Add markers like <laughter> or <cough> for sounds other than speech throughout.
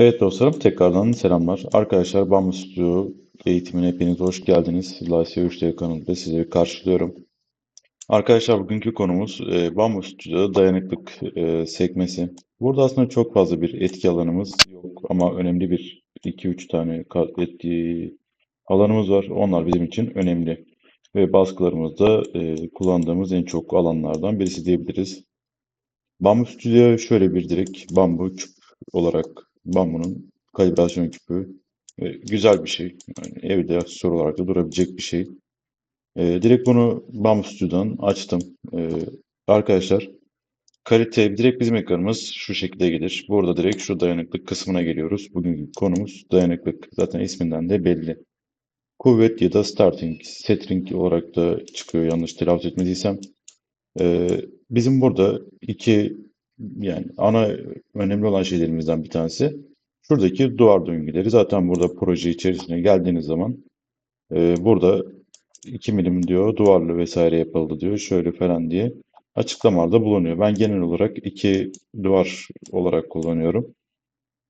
Evet dostlarım tekrardan selamlar. Arkadaşlar Bambu Stüdyo eğitimine hepiniz hoş geldiniz. Lasya 3D kanalında sizleri karşılıyorum. Arkadaşlar bugünkü konumuz e, Bambu Stüdyo'da dayanıklık e, sekmesi. Burada aslında çok fazla bir etki alanımız yok ama önemli bir 2-3 tane etki alanımız var. Onlar bizim için önemli. Ve baskılarımızda e, kullandığımız en çok alanlardan birisi diyebiliriz. Bambu Stüdyo şöyle bir direkt bambu küp olarak bambunun kalibrasyon küpü e, güzel bir şey. Yani evde aksesuar olarak da durabilecek bir şey. E, direkt bunu Bambu Stüdyo'dan açtım. E, arkadaşlar kalite direkt bizim ekranımız şu şekilde gelir. Burada direkt şu dayanıklık kısmına geliyoruz. Bugünkü konumuz dayanıklık. Zaten isminden de belli. Kuvvet ya da starting, setting olarak da çıkıyor yanlış telaffuz etmediysem. Ee, bizim burada iki yani ana önemli olan şeylerimizden bir tanesi şuradaki duvar döngüleri. Zaten burada proje içerisine geldiğiniz zaman e, burada 2 milim diyor duvarlı vesaire yapıldı diyor şöyle falan diye açıklamalarda bulunuyor. Ben genel olarak iki duvar olarak kullanıyorum.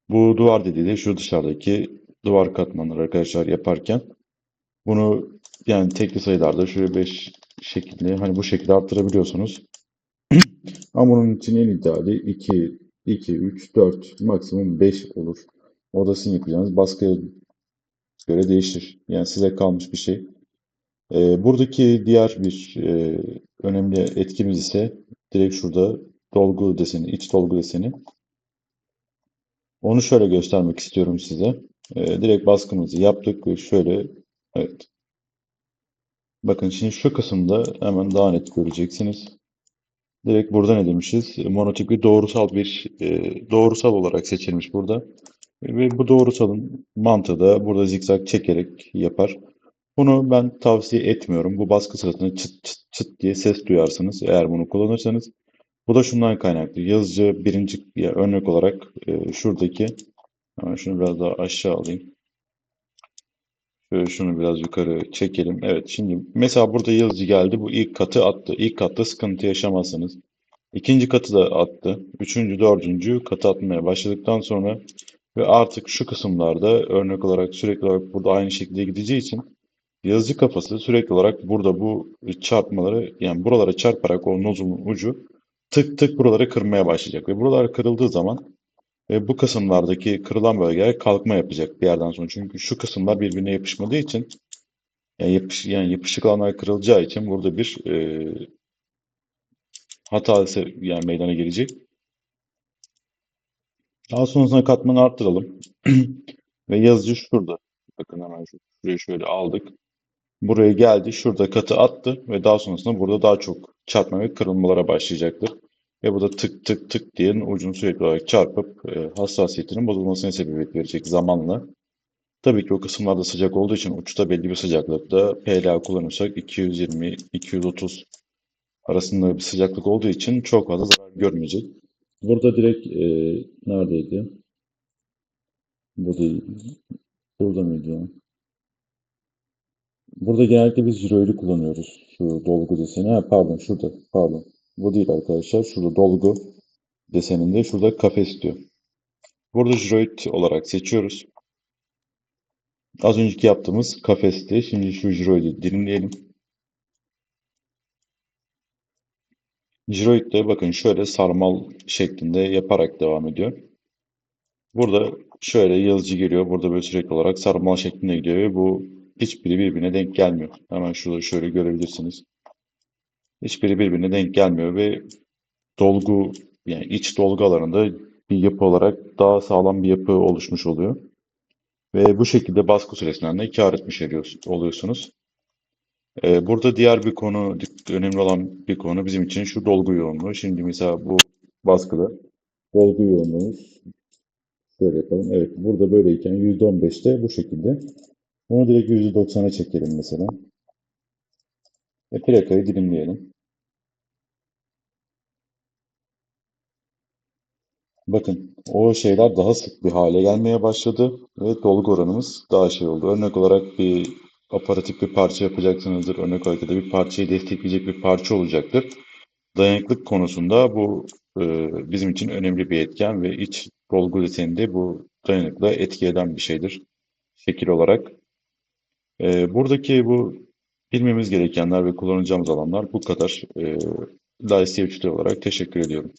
Bu duvar dediği de şu dışarıdaki duvar katmanları arkadaşlar yaparken bunu yani tekli sayılarda şöyle 5 şekilde hani bu şekilde arttırabiliyorsunuz. Ama bunun için en ideali 2, 2, 3, 4, maksimum 5 olur. O da sizin yapacağınız baskıya göre değişir. Yani size kalmış bir şey. Ee, buradaki diğer bir e, önemli etkimiz ise direkt şurada dolgu deseni, iç dolgu deseni. Onu şöyle göstermek istiyorum size. Ee, direkt baskımızı yaptık ve şöyle evet. Bakın şimdi şu kısımda hemen daha net göreceksiniz. Direkt burada ne demişiz? Monotip bir doğrusal bir e, doğrusal olarak seçilmiş burada. Ve bu doğrusalın mantığı da burada zikzak çekerek yapar. Bunu ben tavsiye etmiyorum. Bu baskı sırasında çıt çıt çıt diye ses duyarsınız eğer bunu kullanırsanız. Bu da şundan kaynaklı. Yazıcı birinci ya örnek olarak e, şuradaki hemen şunu biraz daha aşağı alayım. Şöyle şunu biraz yukarı çekelim. Evet şimdi mesela burada yazıcı geldi. Bu ilk katı attı. İlk katta sıkıntı yaşamazsınız. İkinci katı da attı. Üçüncü, dördüncü katı atmaya başladıktan sonra ve artık şu kısımlarda örnek olarak sürekli olarak burada aynı şekilde gideceği için yazıcı kafası sürekli olarak burada bu çarpmaları yani buralara çarparak o nozulun ucu tık tık buraları kırmaya başlayacak ve buralar kırıldığı zaman ve bu kısımlardaki kırılan bölgeler kalkma yapacak bir yerden sonra. Çünkü şu kısımlar birbirine yapışmadığı için yani, yapış, yani yapışık alanlar kırılacağı için burada bir e, hata yani meydana gelecek. Daha sonrasında katmanı arttıralım. <clears throat> Ve yazıcı şurada. Bakın hemen şurayı şöyle aldık. Buraya geldi. Şurada katı attı. Ve daha sonrasında burada daha çok çarpma ve kırılmalara başlayacaktır. Ve bu da tık tık tık diye ucunu sürekli olarak çarpıp e, hassasiyetinin bozulmasına sebebiyet verecek zamanla. Tabii ki o kısımlarda sıcak olduğu için uçta belli bir sıcaklıkta PLA kullanırsak 220-230 arasında bir sıcaklık olduğu için çok fazla zarar görmeyecek. Burada direkt e, neredeydi? Bu değil. Burada mıydı? Burada genellikle biz jiroidi kullanıyoruz. Şu dolgu deseni. Ha, pardon şurada. Pardon. Bu değil arkadaşlar. Şurada dolgu deseninde. Şurada kafes diyor. Burada jiroid olarak seçiyoruz. Az önceki yaptığımız kafesti. Şimdi şu jiroidi dilimleyelim. Jiroid de bakın şöyle sarmal şeklinde yaparak devam ediyor. Burada şöyle yazıcı geliyor. Burada böyle sürekli olarak sarmal şeklinde gidiyor ve bu hiçbiri birbirine denk gelmiyor. Hemen şurada şöyle görebilirsiniz. Hiçbiri birbirine denk gelmiyor ve dolgu yani iç dolgu alanında bir yapı olarak daha sağlam bir yapı oluşmuş oluyor. Ve bu şekilde baskı süresinden de kar etmiş oluyorsunuz. Ee, burada diğer bir konu, önemli olan bir konu bizim için şu dolgu yoğunluğu. Şimdi mesela bu baskıda dolgu yoğunluğumuz şöyle yapalım. Evet burada böyleyken %15'te bu şekilde. Onu direkt %90'a çekelim mesela. Ve plakayı dilimleyelim. Bakın o şeyler daha sık bir hale gelmeye başladı ve dolgu oranımız daha şey oldu. Örnek olarak bir aparatif bir parça yapacaksınızdır. Örnek olarak da bir parçayı destekleyecek bir parça olacaktır. Dayanıklık konusunda bu e, bizim için önemli bir etken ve iç dolgu deseninde bu dayanıklılığa etki eden bir şeydir şekil olarak. E, buradaki bu bilmemiz gerekenler ve kullanacağımız alanlar bu kadar. E, Live olarak teşekkür ediyorum.